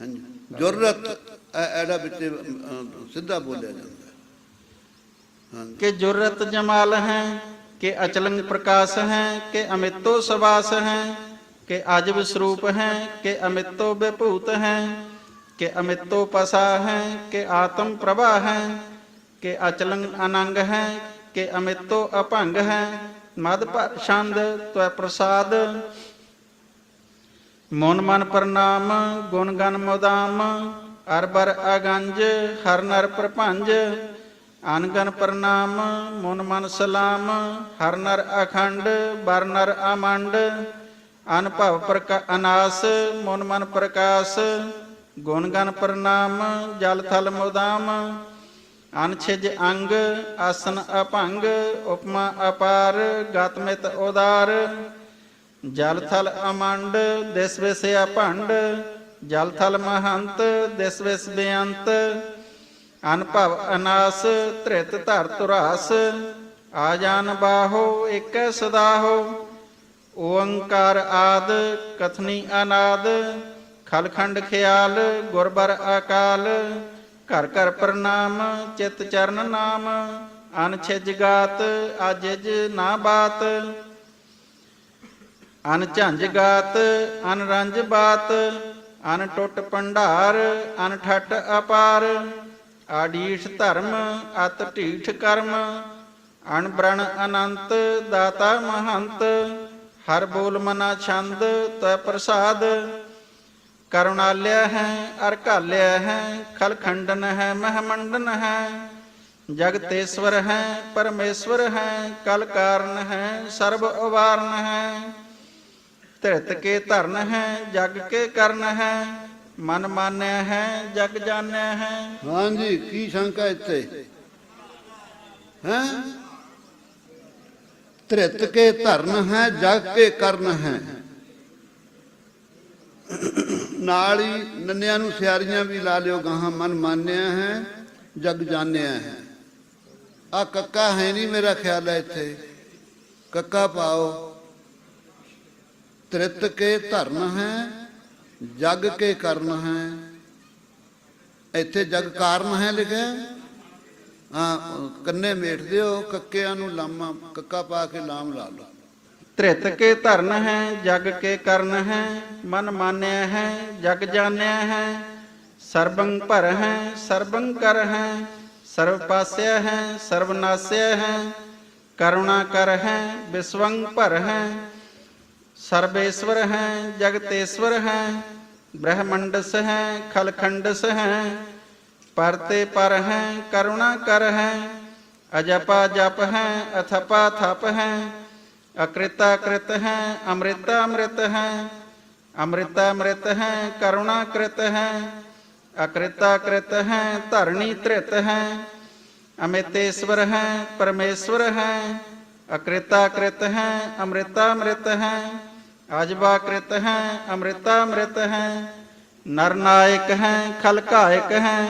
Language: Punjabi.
ਹਾਂਜੀ। ਜੁਰਤ ਐ- ਵਿੱਚ ਸਿੱਧਾ ਬੋਲਿਆ ਜਾਂਦਾ। ਹਾਂਜੀ। ਕਿ ਜੁਰਤ ਜਮਾਲ ਹੈ, ਕਿ ਅਚਲੰਗ ਪ੍ਰਕਾਸ਼ ਹੈ, ਕਿ ਅਮਿਤੋ ਸਵਾਸ ਹੈ, ਕਿ ਅਜਬ ਸਰੂਪ ਹੈ, ਕਿ ਅਮਿਤੋ ਵਿਭੂਤ ਹੈ, ਕਿ ਅਮਿਤੋ ਪਸਾ ਹੈ, ਕਿ ਆਤਮ ਪ੍ਰਭਾ ਹੈ, ਕਿ ਅਚਲੰਗ ਅਨੰਗ ਹੈ, ਕਿ ਅਮਿਤੋ ਅਭੰਗ ਹੈ। ਮਦ ਪਰ ਛੰਦ, ਤਵੈ ਪ੍ਰਸਾਦ ਮਨ ਮਨ ਪ੍ਰਣਾਮ ਗੁਣ ਗਨ ਮੁਦਾਮ ਅਰਬਰ ਅਗੰਜ, ਹਰ ਨਰ ਪ੍ਰਪੰਜ ਅਨਗਨ ਪ੍ਰਣਾਮ ਮਨ ਮਨ ਸਲਾਮ, ਹਰ ਨਰ ਅਖੰਡ, ਬਰ ਨਰ ਅਮੰਡ ਅਨਭਵ ਪ੍ਰਕਾ ਅਨਾਸ, ਮਨ ਮਨ ਪ੍ਰਕਾਸ਼, ਗੁਣ ਗਨ ਪ੍ਰਣਾਮ ਜਲ ਥਲ ਮੁਦਾਮ ਅਨਛਿਜ ਅੰਗ, ਆਸਨ ਅਭੰਗ, ਉਪਮਾ ਅਪਾਰ ਗਤਮਿਤ ਉਦਾਰ ਜਲ ਥਲ ਅਮੰਡ, ਦਿਸ ਵਿਸ ਅਭੰਡ ਜਲ ਥਲ ਮਹੰਤ, ਦਿਸ ਵਿਸ ਬੇਅੰਤ ਅਨਭਵ ਅਨਾਸ, ਧ੍ਰਿਤ ਧਰ ਤੁਰਾਸ ਆ ਜਾਨ ਬਾਹੋ ਏਕੈ ਸਦਾਹੋ। ਓੰਕਾਰ ਆਦ, ਕਥਨੀ ਅਨਾਦ, ਖਲਖੰਡ ਖਿਆਲ, ਗੁਰਬਰ ਅਕਾਲ। ਘਰ ਘਰ ਪ੍ਰਣਾਮ, ਚਿਤ ਚਰਨ ਨਾਮ ਅਨਛਿਜ ਗਾਤ ਅਜਿਜ ਨਾ ਬਾਤ। ਅਨ ਝੰਜ ਗਾਤ, ਅਨ ਰੰਜ ਬਾਤ, ਅਨ ਟੁੱਟ ਭੰਡਾਰ, ਅਨ ਠੱਟ ਅਪਾਰ। ਆਡੀਠ ਧਰਮ, ਅਤ ਢੀਠ ਕਰਮ, ਅਣ ਬ੍ਰਣ ਅਨੰਤ, ਦਾਤਾ ਮਹੰਤ। ਹਰ ਬੋਲ ਮਨਾ ਛੰਦ, ਤੈ ਪ੍ਰਸਾਦ। ਕਰੁਣਾਲਿਆ ਹੈ, ਅਰ ਘਾਲਿਆ ਹੈ ਖਲਖੰਡਨ ਹੈ ਮਹਮੰਡਨ ਹੈ। ਜਗਤੇਸ਼ਵਰ ਹੈ, ਪਰਮੇਸ਼ਵਰ ਹੈ, ਕਲ ਕਾਰਨ ਹੈ, ਸਰਬ ਅਵਾਰਨ ਹੈ। ਧਿਰਤ ਕੇ ਧਰਨ ਹੈ, ਜਗ ਕੇ ਕਰਨ ਹੈ, ਮਨ ਮਾਨਿਆ ਹੈ, ਜਗ ਜਾਣਿਆ ਹੈ। ਹਾਂਜੀ ਕੀ ਸ਼ੰਕਾ ਇੱਥੇ? ਹੈ? ਧ੍ਰਿਤ ਕੇ ਧਰਨ ਹੈ, ਜਗ ਕੇ ਕਰਨ ਹੈ। ਨਾਲ ਹੀ ਨੰਨਿਆਂ ਨੂੰ ਸਿਆਰੀਆਂ ਵੀ ਲਾ ਲਿਓ, ਗਾਹਾਂ ਮਨ ਮਾਨਿਆ ਹੈ, ਜਗ ਜਾਣਿਆ ਹੈ। ਆ ਕੱਕਾ ਹੈ ਨਹੀਂ ਮੇਰਾ ਖਿਆਲ ਹੈ ਇੱਥੇ। ਕੱਕਾ ਪਾਓ। ਤ੍ਰਿਤ ਕੇ ਧਰਨ ਹੈ, ਜਗ ਕੇ ਕਰਨ ਹੈ। ਇੱਥੇ ਜਗ ਕਾਰਨ ਹੈ ਲਿਖਿਆ। ਹਾਂ ਕੰਨੇ ਮੇਟ ਦਿਓ, ਕੱਕਿਆਂ ਨੂੰ ਲਾਮਾ, ਕੱਕਾ ਪਾ ਕੇ ਲਾਮ ਲਾ ਲਓ। ਧਿਰਤ ਕੇ ਧਰਨ ਹੈ, ਜਗ ਕੇ ਕਰਨ ਹੈ, ਮਨ ਮਾਨਿਆ ਹੈ, ਜਗ ਜਾਣਿਆ ਹੈ। ਸਰਬੰ ਭਰ ਹੈ, ਸਰਬੰ ਕਰ ਹੈ ਸਰਬ ਪਾਸਿਆ ਹੈ ਸਰਬਨਾਸਿਆ ਹੈ। ਕਰੁਣਾ ਕਰ ਹੈ ਵਿਸਵੰ ਭਰ ਹੈ ਸਰਬੇਸ਼ਵਰ ਹੈ, ਜਗਤੇਸ਼ਵਰ ਹੈ, ਬ੍ਰਹਮੰਡਸ ਹੈ, ਖਲਖੰਡਸ ਹੈ, ਪਰਤੇ ਪਰ ਹੈ, ਕਰੁਣਾ ਕਰ ਹੈ, ਅਜਪਾ ਜਪ ਹੈ, ਅਥਪਾ ਥਪ ਹੈ ਅਕ੍ਰਿਤਾ ਕ੍ਰਿਤ ਹੈ, ਅੰਮ੍ਰਿਤਾ ਅੰਮ੍ਰਿਤ ਹੈ, ਅੰਮ੍ਰਿਤਾ ਅੰਮ੍ਰਿਤ ਹੈ, ਕਰੁਣਾ ਕ੍ਰਿਤ ਹੈ ਅਕ੍ਰਿਤਾ ਕ੍ਰਿਤ ਹੈ ਧਰਣੀ ਧ੍ਰਿਤ ਹੈ, ਅਮਿਤੇਸ਼ਵਰ ਹੈ, ਪਰਮੇਸ਼ਵਰ ਹੈ ਅਕ੍ਰਿਤਾ ਕ੍ਰਿਤ ਹੈ, ਅੰਮ੍ਰਿਤਾ ਅੰਮ੍ਰਿਤ ਹੈ ਅਜਬਾ ਕ੍ਰਿਤ ਹੈ ਅੰਮ੍ਰਿਤਾ ਅੰਮ੍ਰਿਤ ਹੈ ਨਰ ਨਾਇਕ ਹੈ ਖਲਕਾਇਕ ਹੈ